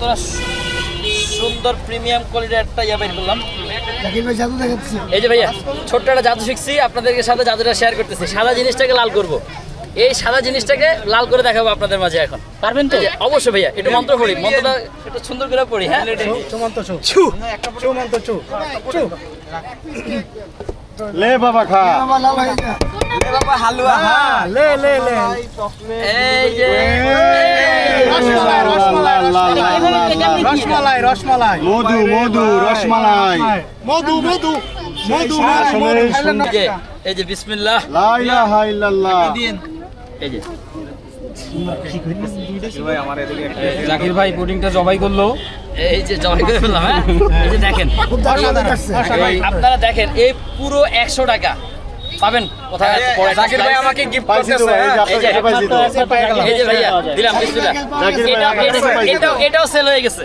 কতটা সুন্দর প্রিমিয়াম কোয়ালিটির একটা ইয়া বের করলাম জাকির ভাই জাদু দেখাচ্ছি এই যে ভাইয়া ছোট্ট একটা জাদু শিখছি আপনাদেরকে সাথে জাদুটা শেয়ার করতেছি সাদা জিনিসটাকে লাল করব এই সাদা জিনিসটাকে লাল করে দেখাবো আপনাদের মাঝে এখন পারবেন তো অবশ্যই ভাইয়া একটু মন্ত্র পড়ি মন্ত্রটা একটু সুন্দর করে পড়ি হ্যাঁ লে বাবা খা আমার লাল হয়ে যা হ্যাঁ, লে লে লে এই যে রসমালাই রসমালাই লাল, লাল, লাল, লাল, লাল। রসমালাই রসমালাই মধু মধু রসমালাই মধু মধু মধু? এই যে এই যে বিসমিল্লাহ লা ইলাহা ইল্লাল্লাহ এই যে জাকির ভাই পুডিংটা জবাই করল এই যে জবাই করে ফেললাম হ্যাঁ এই যে দেখেন আপনারা দেখেন এই পুরো একশো টাকা পাবেন? কোথায়? জাকির ভাই আমাকে গিফট করতেছে এই যে এই যে এই যে ভাইয়া দিলাম বিসমিল্লাহ এটা- এটাও সেল হয়ে গেছে।